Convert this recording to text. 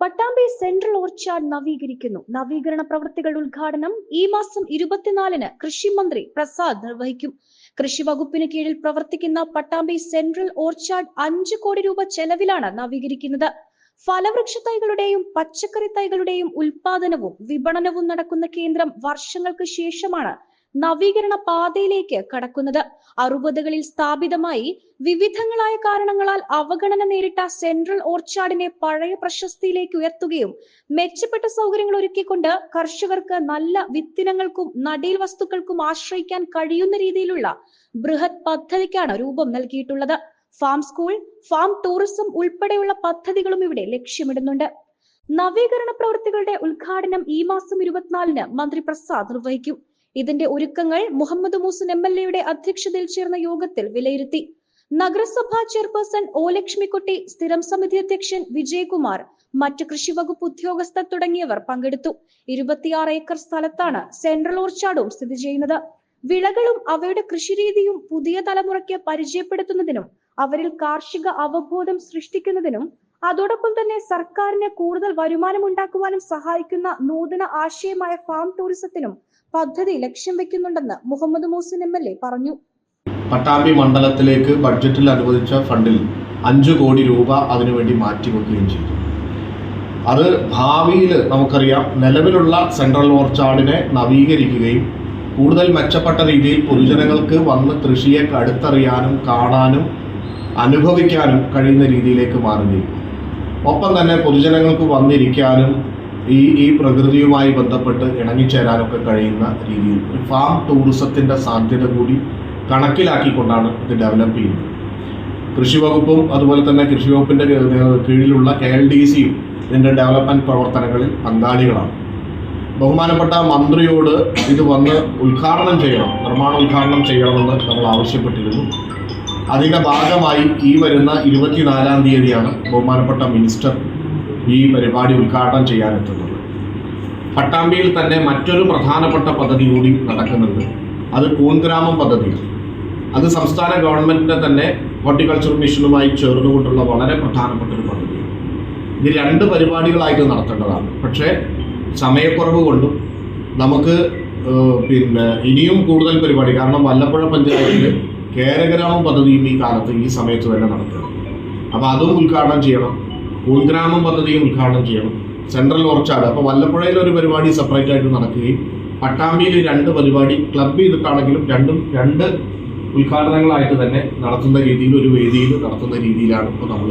Pattambi central orchard നവീകരിക്കുന്നു. നവീകരണ പ്രവൃത്തികൾ ഉദ്ഘാടനം ഈ മാസം ഇരുപത്തിനാലിന് കൃഷിമന്ത്രി പ്രസാദ് നിർവഹിക്കും. കൃഷി വകുപ്പിന് കീഴിൽ പ്രവർത്തിക്കുന്ന പട്ടാമ്പി സെൻട്രൽ ഓർച്ചാർഡ് അഞ്ച് കോടി രൂപ ചെലവിലാണ് നവീകരിക്കുന്നത്. ഫലവൃക്ഷ തൈകളുടെയും പച്ചക്കറി തൈകളുടെയും ഉൽപാദനവും വിപണനവും നടക്കുന്ന കേന്ദ്രം വർഷങ്ങൾക്ക് ശേഷമാണ് നവീകരണ പാതയിലേക്ക് കടക്കുന്നത്. അറുപതുകളിൽ സ്ഥാപിതമായി വിവിധങ്ങളായ കാരണങ്ങളാൽ അവഗണന നേരിട്ട സെൻട്രൽ ഓർച്ചാർഡിനെ പഴയ പ്രശസ്തിയിലേക്ക് ഉയർത്തുകയും മെച്ചപ്പെട്ട സൗകര്യങ്ങൾ ഒരുക്കിക്കൊണ്ട് കർഷകർക്ക് നല്ല വിത്തിനങ്ങൾക്കും നടീൽ വസ്തുക്കൾക്കും ആശ്രയിക്കാൻ കഴിയുന്ന രീതിയിലുള്ള ബൃഹത് പദ്ധതിക്കാണ് രൂപം നൽകിയിട്ടുള്ളത്. ഫാം സ്കൂൾ ഫാം ടൂറിസം ഉൾപ്പെടെയുള്ള പദ്ധതികളും ഇവിടെ ലക്ഷ്യമിടുന്നുണ്ട്. നവീകരണ പ്രവൃത്തികളുടെ ഉദ്ഘാടനം ഈ മാസം ഇരുപത്തിനാലിന് മന്ത്രി പ്രസാദ് നിർവഹിക്കും. ഇതിന്റെ ഒരുക്കങ്ങൾ മുഹമ്മദ് മൂസൻ എം എൽ എയുടെ അധ്യക്ഷതയിൽ ചേർന്ന യോഗത്തിൽ വിലയിരുത്തി. നഗരസഭാ ചെയർപേഴ്സൺ ഒ ലക്ഷ്മിക്കുട്ടി സ്ഥിരം സമിതി അധ്യക്ഷൻ വിജയകുമാർ മറ്റ് കൃഷി വകുപ്പ് ഉദ്യോഗസ്ഥർ തുടങ്ങിയവർ പങ്കെടുത്തു. ഇരുപത്തിയാറ് ഏക്കർ സ്ഥലത്താണ് സെൻട്രൽ ഓർച്ചാർഡും സ്ഥിതി ചെയ്യുന്നത്. വിളകളും അവയുടെ കൃഷിരീതിയും പുതിയ തലമുറയ്ക്ക് പരിചയപ്പെടുത്തുന്നതിനും അവരിൽ കാർഷിക അവബോധം സൃഷ്ടിക്കുന്നതിനും അതോടൊപ്പം തന്നെ സർക്കാരിന് കൂടുതൽ വരുമാനം ഉണ്ടാക്കുവാനും സഹായിക്കുന്ന നൂതന ആശയമായ ഫാം ടൂറിസത്തിനും പദ്ധതി ലക്ഷ്യം വെക്കുന്നുണ്ടെന്ന് Muhammad Muhsin M L A പറഞ്ഞു. പട്ടാമ്പി മണ്ഡലത്തിലേക്ക് ബഡ്ജറ്റിൽ അനുവദിച്ച ഫണ്ടിൽ അഞ്ചു കോടി രൂപ അതിനുവേണ്ടി മാറ്റിവെക്കുകയും ചെയ്തു. അത് ഭാവിയിൽ നമുക്കറിയാം നിലവിലുള്ള സെൻട്രൽ ഓർച്ചാർഡിനെ നവീകരിക്കുകയും കൂടുതൽ മെച്ചപ്പെട്ട രീതിയിൽ പൊതുജനങ്ങൾക്ക് വന്ന് കൃഷിയെ അടുത്തറിയാനും കാണാനും അനുഭവിക്കാനും കഴിയുന്ന രീതിയിലേക്ക് മാറുകയും ഒപ്പം തന്നെ പൊതുജനങ്ങൾക്ക് വന്നിരിക്കാനും ഈ ഈ പ്രകൃതിയുമായി ബന്ധപ്പെട്ട് ഇണങ്ങിച്ചേരാനൊക്കെ കഴിയുന്ന രീതിയിൽ ഒരു ഫാം ടൂറിസത്തിന്റെ സാധ്യത കൂടി കണക്കിലാക്കിക്കൊണ്ടാണ് ഇത് ഡെവലപ്പ് ചെയ്യുന്നത്. കൃഷി വകുപ്പും അതുപോലെ തന്നെ കൃഷി വകുപ്പിന്റെ കീഴിലുള്ള കെ എൽ ഡി സിയും ഇതിന്റെ ഡെവലപ്മെന്റ് പ്രവർത്തനങ്ങളിൽ പങ്കാളികളാണ്. ബഹുമാനപ്പെട്ട മന്ത്രിയോട് ഇത് വന്ന് ഉദ്ഘാടനം ചെയ്യണം നിർമ്മാണ ഉദ്ഘാടനം ചെയ്യണമെന്ന് നമ്മൾ ആവശ്യപ്പെട്ടിരുന്നു. അതിന്റെ ഭാഗമായി ഈ വരുന്ന ഇരുപത്തിനാലാം തീയതിയാണ് ബഹുമാനപ്പെട്ട മിനിസ്റ്റർ ഈ പരിപാടി ഉദ്ഘാടനം ചെയ്യാനെത്തുന്നത്. പട്ടാമ്പിയിൽ തന്നെ മറ്റൊരു പ്രധാനപ്പെട്ട പദ്ധതി കൂടി നടക്കുന്നുണ്ട്. അത് കൂൺഗ്രാമം പദ്ധതി അത് സംസ്ഥാന ഗവൺമെന്റിന്റെ തന്നെ ഹോർട്ടിക്കൾച്ചർ മിഷനുമായി ചേർന്നുകൊണ്ടുള്ള വളരെ പ്രധാനപ്പെട്ട ഒരു പദ്ധതി ഇത് രണ്ട് പരിപാടികളായിട്ട് നടത്തേണ്ടതാണ്. പക്ഷേ സമയക്കുറവ് കൊണ്ടും നമുക്ക് പിന്നെ ഇനിയും കൂടുതൽ പരിപാടി കാരണം വല്ലപ്പുഴ പഞ്ചായത്തിൽ കേരഗ്രാമം പദ്ധതിയും ഈ കാലത്ത് ഈ സമയത്ത് തന്നെ നടക്കുകയാണ് അപ്പോൾ അതും ഉദ്ഘാടനം ചെയ്യണം. ഉൾഗ്രാമം പദ്ധതിയും ഉദ്ഘാടനം ചെയ്യണം. സെൻട്രൽ ഓർച്ചാർഡ് അപ്പോൾ വല്ലപ്പുഴയിൽ ഒരു പരിപാടി സെപ്പറേറ്റ് ആയിട്ട് നടക്കുകയും പട്ടാമ്പിയിൽ രണ്ട് പരിപാടി ക്ലബ് ചെയ്തിട്ടാണെങ്കിലും രണ്ടും രണ്ട് ഉദ്ഘാടനങ്ങളായിട്ട് തന്നെ നടത്തുന്ന രീതിയിൽ ഒരു വേദിയിൽ നടത്തുന്ന രീതിയിലാണ് ഇപ്പോൾ നമ്മൾ